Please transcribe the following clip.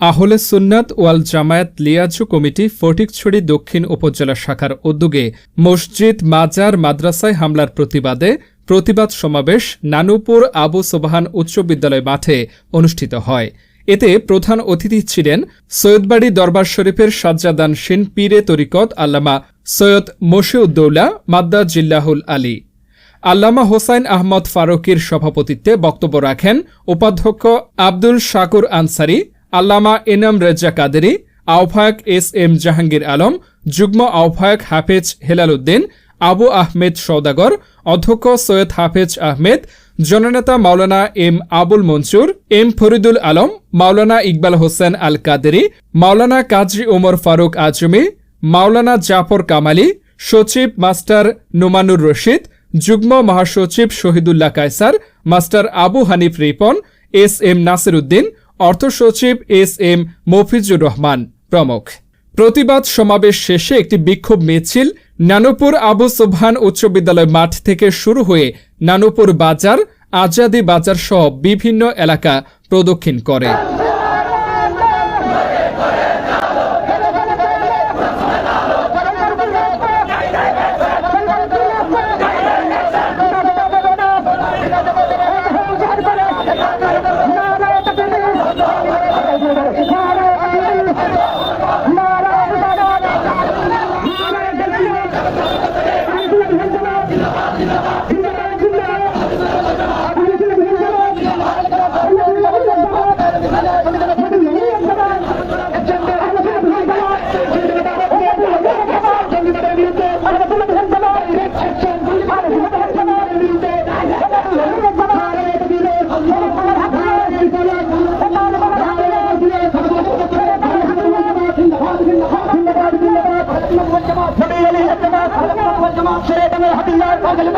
আহলে Sunnat Wal Jamaat liaison committee Fatikchhari দক্ষিণ উপজেলা শাখার উদ্যোগে মসজিদ, মাজার, মাদ্রাসায় হামলার প্রতিবাদে প্রতিবাদ সমাবেশ নানুপুর আবু সোবাহান উচ্চ বিদ্যালয় মাঠে অনুষ্ঠিত হয়। এতে প্রধান অতিথি ছিলেন সৈয়দবাড়ি দরবার শরীফের সাজ্জাদান সেন পীরে তরিকত আল্লামা সৈয়দ মশিউদ্দৌলা, মাদ্দা জিল্লাহুল আলী। আল্লামা হোসাইন আহমদ ফারুকির সভাপতিত্বে বক্তব্য রাখেন উপাধ্যক্ষ আব্দুল শাকুর আনসারি আল্লামা এনাম রেজা কাদেরি, আহ্বায়ক এস এম জাহাঙ্গীর আলম, যুগ্ম আহ্বায়ক হাফেজ হেলাল উদ্দিন আবু আহমেদ সৌদাগর অধ্যক্ষ সৈয়দ হাফেজ আহমেদ, জননেতা মাওলানা এম আবুল মনসুর, এম ফরিদুল আলম, মাওলানা ইকবাল হোসেন আল কাদেরি, মাওলানা কাজী ওমর ফারুক আজমি, মাওলানা জাফর কামালি, সচিব মাস্টার নোমানুর রশিদ, যুগ্ম মহাসচিব Shahidullah Kaiser, master Abu Hanif Ripon, S M Nasir Uddin অর্থ সচিব এস এম মফিজুর রহমান প্রমুখ। প্রতিবাদ সমাবেশ শেষে একটি বিক্ষোভ মিছিল নানুপুর আবু সুবহান উচ্চ বিদ্যালয় মাঠ থেকে শুরু হয়ে নানুপুর বাজার, আজাদি বাজার সহ বিভিন্ন এলাকা প্রদক্ষিণ করে। शिरेट में हथी मज़िल